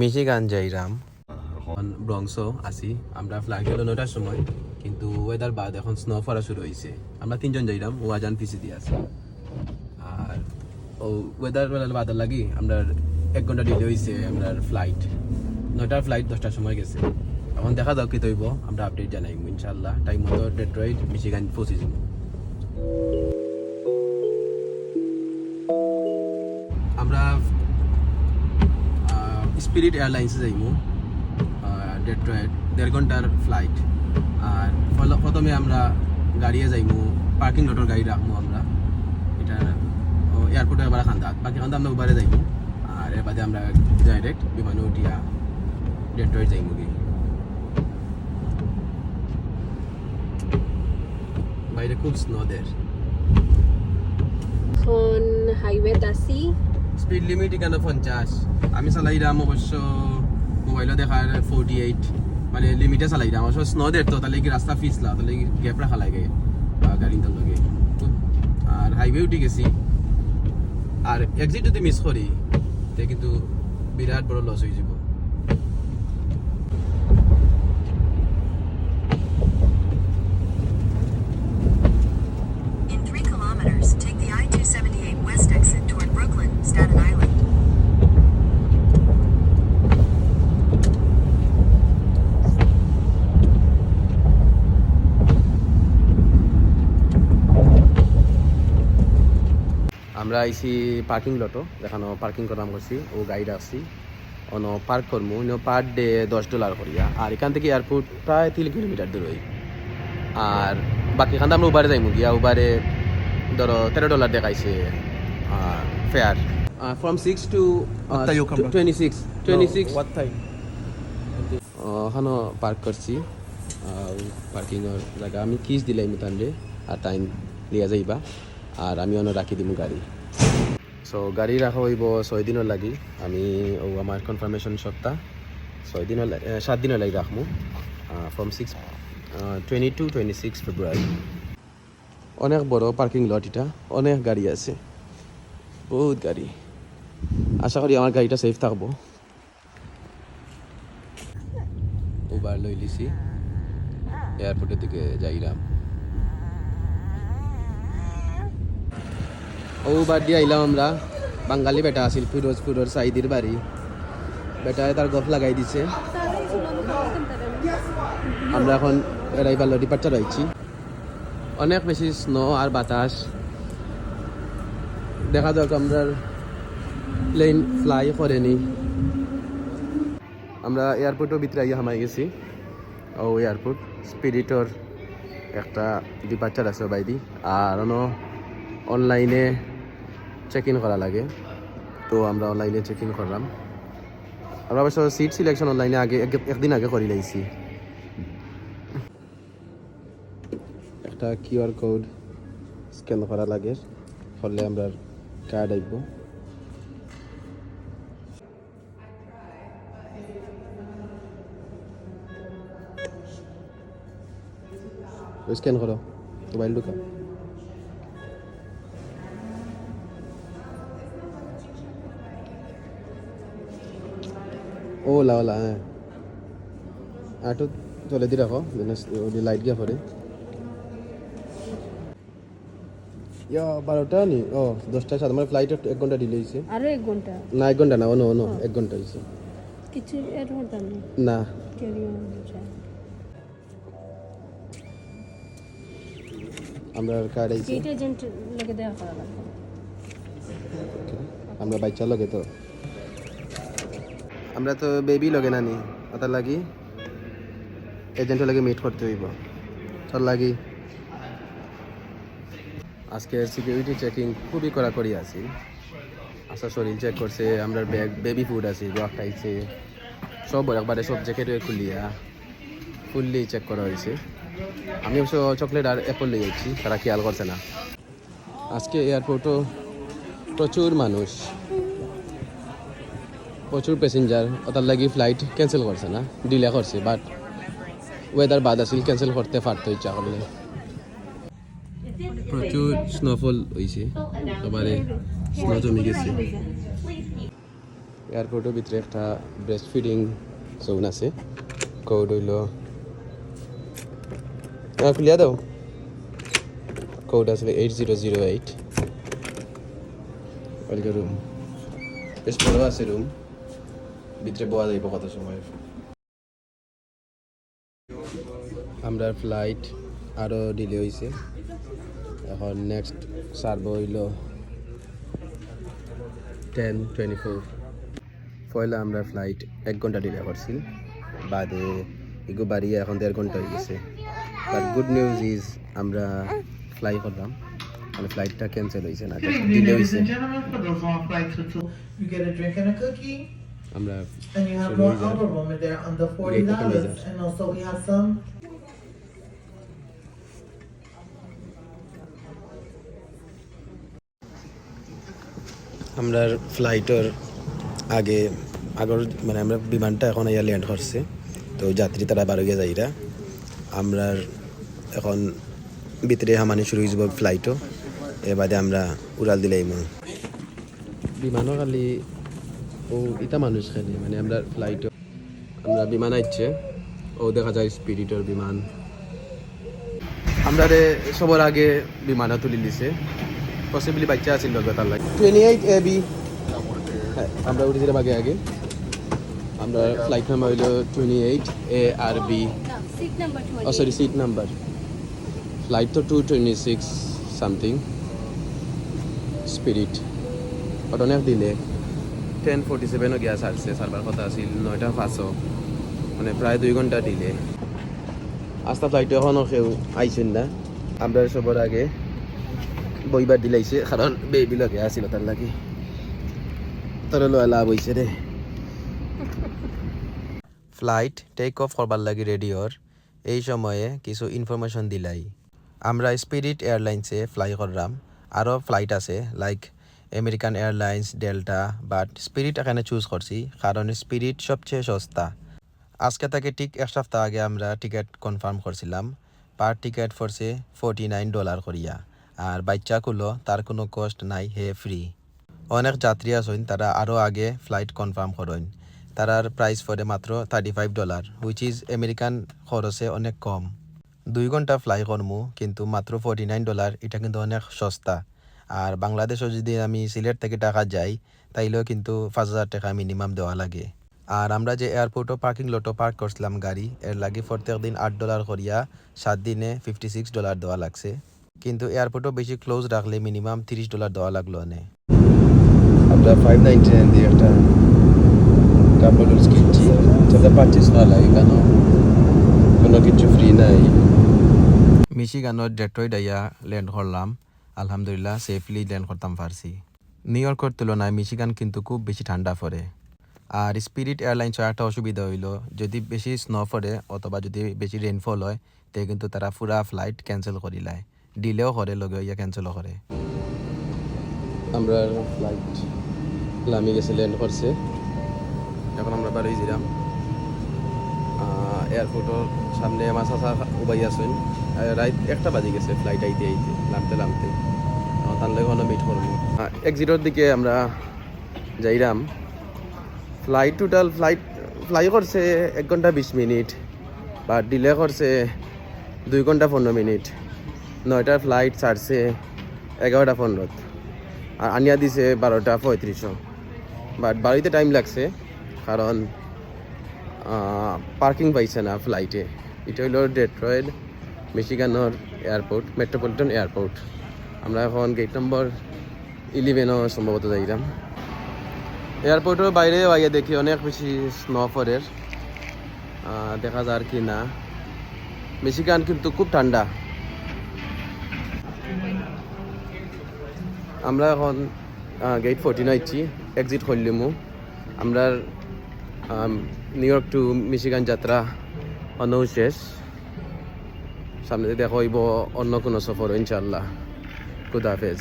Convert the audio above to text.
Michigan যাইরাম Bronx আছি। আমরা flight গেল নটার সময়, কিন্তু ওয়েদার বাদ এখন স্নো পড়া শুরু হয়েছে আমরা তিনজন যাইরাম ও আজান পিসি দিয়ে আছে। আর ও ওয়েদার বাদার লাগি আমরা এক ঘণ্টা ডিলে হয়েছে আমরা ফ্লাইট নয়টার ফ্লাইট দশটার সময় গেছে। এখন দেখা যাক কি তৈব, আমরা আপডেট জানাই ইনশাল্লাহ টাইম মতো ডেট্রয়েট মিশিগান পৌঁছে যাব। স্পিরিট এয়ারলাইন্সে যাইমু ডেট্রয়েট দেড় ঘণ্টার ফ্লাইট আর প্রথমে আমরা গাড়িয়ে যাইমু পার্কিং লটের গাড়ি রাখব আমরা। এটা এয়ারপোর্টে আবার খান্দাত বাকি খান্দা আমরা উবারে যাইমু। আর এর বাদে আমরা ডাইরেক্ট বিমানে উঠিয়া ডেট্রয়েট যাইমু গিয়ে। বাইরে খুব স্নো দের এখন হাইওয়েত আছি স্পিড লিমিট এখানে পঞ্চাশ আমি চালাইলাম অবশ্য মোবাইলে দেখার ফোর্টি এইট মানে লিমিটে চালাইলাম অবশ্য স্নো দের তো তাহলে কি রাস্তা ফিসলা তাহলে গ্যাপ রাখা লাগে গাড়ি তার লগে। আর হাইওয়ে উঠে গেছি। আর এক্সিট যদি মিস করি, তে কিন্তু বিরাট বড় লস হয়ে যাব। Take the I-278 west exit toward Brooklyn, Staten Island. আমরা আইসি পার্কিং লটো দেখানো পার্কিং করাম করছি ও গাড়ি আসছি অন পার্ক করমু ইনো পার ডে দশ ডলার করিয়া আর এখান থেকে এয়ারপোর্ট প্রায় তিন কিলোমিটার দূর হই আর বাকি খান আমরা উবারে যাইমু গিয়া উবারে ধরো তেরো ডলার দেখাইছে fare from six two. Twenty six twenty six What time? ওখানো পার্ক করছি। পার্কিংয়ের জায়গা। আমি কিস দিলাই তানরে আর টাইম দিয়া যাইবা। আর আমি অন্য রাখি দিমু গাড়ি। সো গাড়ি রাখা হইব ছয় দিনের লাগি। আমি ও আমার কনফার্মেশন সপ্তাহ। ছয় দিনের সাত দিনের লাগি রাখমু। From six twenty two twenty six February অনেক বড় পার্কিং লট এটা, অনেক গাড়ি আছে। বহুত গাড়ি। আশা করি আমার গাড়িটা সেফ থাকব। উবার লই লিছি। এয়ারপোর্টের দিকে যাইলাম। ও উবার দিয়ে আইলাম আমরা। বাঙালি বেটা আছিল ফিরোজপুরের সাইদির বাড়ি। বেটায় তার গফ লাগাই দিছে। আমরা এখন এরাইবার ডিপার্চার হয়েছি অনেক বেশি স্নো আর বাতাস। দেখা যাক আমরা প্লেন ফ্লাই করেনি। আমরা এয়ারপোর্টের ভিতরে আইয়া হামাই গেছি। ও এয়ারপোর্ট স্পিরিটর একটা ডিপার্চার আছে বাইদি। আর অনলাইনে চেক ইন করা লাগে। তো আমরা অনলাইনে চেক ইন করলাম। আমরা অবশ্য সিট সিলেকশন অনলাইনে আগে একদিন আগে করে লাইছি। একটা কিউআর কোড স্ক্যান করা লাগে করলে আমরা কার্ড আইব। স্ক্যান করো, মোবাইল ঢুকা ওলা ওলা হ্যাঁ। আটো চলে দি রাখো লাইট গিয়া পরে ইয়া বারোটা নি? ও দশটা সাত আমার ফ্লাইট এক ঘণ্টা ডিলে হয়েছে আরও এক ঘণ্টা। না এক ঘণ্টা না অন্য এক ঘণ্টা হয়েছে কিছু এর ঘণ্টা না। আমরা কার্ড আইছে? এজেন্ট লেগে করা আমরা বাচ্চা লগে তো। আমরা তো বেবি লগে নানি। ওটার লাগি এজেন্টের লাগে মিট করতে হইব। তোর লাগি আজকে সিকিউরিটি চেকিং খুবই কড়াকড়ি আছি। আচ্ছা শরীর চেক করছে, আমরা ব্যাগ বেবি ফুড আছে রক খাইছে। সব একবারে সব জ্যাকেট খুলিয়া ফুললি চেক করা হয়েছে। আমি অবশ্য চকলেট আর অ্যাপল নিয়ে যাচ্ছি, তারা খেয়াল করছে না। আজকে এয়ারপোর্টও প্রচুর মানুষ। প্রচুর প্যাসেঞ্জার ওটার লাগি ফ্লাইট ক্যান্সেল করছে না ডিলে করছে বাট ওয়েদার বাদ আছিল ক্যান্সেল করতে পারতো ইচ্ছা করলে। প্রচুর স্নোফল হয়েছে এবারে স্নো জমে গেছে। এয়ারপোর্টের ভিতরে একটা ব্রেস্ট ফিডিং জোন আছে। কোড হইল হ্যাঁ খুলিয়া দাও। কোড আসলে এইট জিরো জিরো এইট ওইদিকে রুম বেশ বড় আছে রুম ভিতরে বয়া যাইব কত সময়। আমরা ফ্লাইট আরও ডিলে হয়েছে এখন নেক্সট সার্ভ হইল টেন টোয়েন্টি ফোর পয়লা আমরা ফ্লাইট এক ঘণ্টা ডিলে করছি। বাদে এগো বাড়িয়ে এখন দেড় ঘণ্টা হয়ে গেছে। বাট গুড নিউজ ইজ আমরা ফ্লাই করলাম। মানে ফ্লাইটটা ক্যান্সেল হয়েছে না ডিলে হয়েছে and আমরা ফ্লাইটের আগে আগর মানে আমরা বিমানটা এখন ইয়া ল্যান্ড করছে। তো যাত্রী তারা বারো গিয়ে যাইরা। আমরা এখন ভিতরে হামানি শুরু হয়ে যাব ফ্লাইটও এ বাদে আমরা উড়াল দিলাইম বিমানও খালি ও ইটা মানুষ খালি মানে আমরা ফ্লাইটও আমরা বিমান আইছে ও দেখা যায় স্পিরিটের বিমান। আমরা সবার আগে বিমানে তুলি দিছে। পসিবলি বাচ্চা আছিল লগে তার লাগে। টোয়েন্টি এইট এ বি হ্যাঁ আমরা উঠেছিলাম আগে আগে। আমরা ফ্লাইট নাম্বার হইল twenty eight A R B No, seat number 20. ও সরি সিট নাম্বার ফ্লাইট তো two twenty six something spirit ওটা অনেক দিলে টেন ফোর্টি সেভেনও গ্যাস আসছে সার্ভার কথা আছিল নয়টা পাঁচও মানে প্রায় দুই ঘণ্টা দিলে আস্তা ফ্লাইট এখনও কেউ আইছেন না। আমরা সবার আগে। বইবার দিলাইছে কারণ বেবি লগে আছিল তার লাগি। তোর লাভ হয়েছে রে ফ্লাইট টেক অফ করবার লাগি রেডিওর এই সময়ে কিছু ইনফরমেশন দিলাই। আমরা স্পিরিট এয়ারলাইন্সে ফ্লাই করলাম আরও ফ্লাইট আছে like American Airlines Delta but Spirit এখানে চুজ করছি কারণ স্পিরিট সবচেয়ে সস্তা। আজকে থেকে ঠিক এক সপ্তাহ আগে আমরা টিকিট কনফার্ম করছিলাম পার টিকিট পড়ছে ফোর্টি নাইন ডলার করিয়া। আর বাচ্চা কুলো তার কোনো কস্ট নাই, হে ফ্রি অনেক যাত্রী আছেন, তারা আরও আগে ফ্লাইট কনফার্ম করেন। তারার প্রাইস পড়ে মাত্র thirty five dollar which is American খরচে অনেক কম। দুই ঘণ্টা ফ্লাই করমু, কিন্তু মাত্র ফোর্টি নাইন ডলার এটা কিন্তু অনেক সস্তা। আর বাংলাদেশও যদি আমি সিলেট থেকে টাকা যাই, তাইলেও কিন্তু পাঁচ হাজার টাকা মিনিমাম দেওয়া লাগে। আর আমরা যে এয়ারপোর্টও পার্কিং লটও পার্ক করছিলাম গাড়ি, এর লাগে প্রত্যেক দিন আট ডলার করিয়া সাত দিনে ফিফটি সিক্স ডলার দেওয়া লাগছে। কিন্তু এয়ারপোর্টও বেশি ক্লোজ রাখলে মিনিমাম তিরিশ ডলার দেওয়া লাগল অনেক আমরা ফাইভ নাইনটি নাইন দিয়ে একটা কাপ কিনছি। সেটা পারচেস করা লাগে কেন? কোনো কিছু ফ্রি নাই। মিশিগানত ডেট্রয়েট আইয়া ল্যান্ড করলাম। আলহামদুলিল্লাহ সেফলি ল্যান্ড করতাম পারছি নিউ ইয়র্কের তুলনায় মিশিগান কিন্তু খুব বেশি ঠান্ডা পড়ে। আর স্পিরিট এয়ারলাইন্সের একটা অসুবিধা হইল যদি বেশি স্নো পড়ে অথবা যদি বেশি রেইনফল হয় তে কিন্তু তারা পুরা ফ্লাইট ক্যান্সেল করি লাই ডিলেও করে লগে ইয়া ক্যান্সেলও করে আমরা ফ্লাইট লামি গেছে ল্যান্ড করছে এখন আমরা বাড়ি যাইলাম এয়ারপোর্টের সামনে আমার চাচা উবাই আছেন। রাত একটা বাজে গেছে ফ্লাইট আইতে আইতে, নামতে নামতে। তার লাগে অনেক মিট করব এক্সিটের দিকে আমরা যাইরাম। ফ্লাইট টোটাল ফ্লাইট ফ্লাই করছে এক ঘণ্টা বিশ মিনিট বা ডিলে করছে দুই ঘণ্টা পনেরো মিনিট। নয়টার ফ্লাইট ছাড়ছে এগারোটা পনেরোত। আর আনিয়া দিছে বারোটা পঁয়ত্রিশও। বাট বাড়িতে টাইম লাগছে, কারণ পার্কিং পাইছে না ফ্লাইটে এটা হইল ডেট্রয়েড মিশিগানোর এয়ারপোর্ট মেট্রোপলিটন এয়ারপোর্ট আমরা এখন গেট নম্বর ইলেভেনও সম্ভবত যাইলাম এয়ারপোর্টের বাইরে আইয়া দেখি অনেক বেশি স্নোফরের দেখা যার কি না। মিশিগান কিন্তু খুব ঠান্ডা। আমরা এখন গেট ফোরটিন আইছি এক্সিট করলিমু। আমরা নিউ ইয়র্ক টু মিশিগান যাত্রা অনৌ শেষ। সামনে দেখা অন্য কোনো সফর ইনশাল্লাহ খুদাফেজ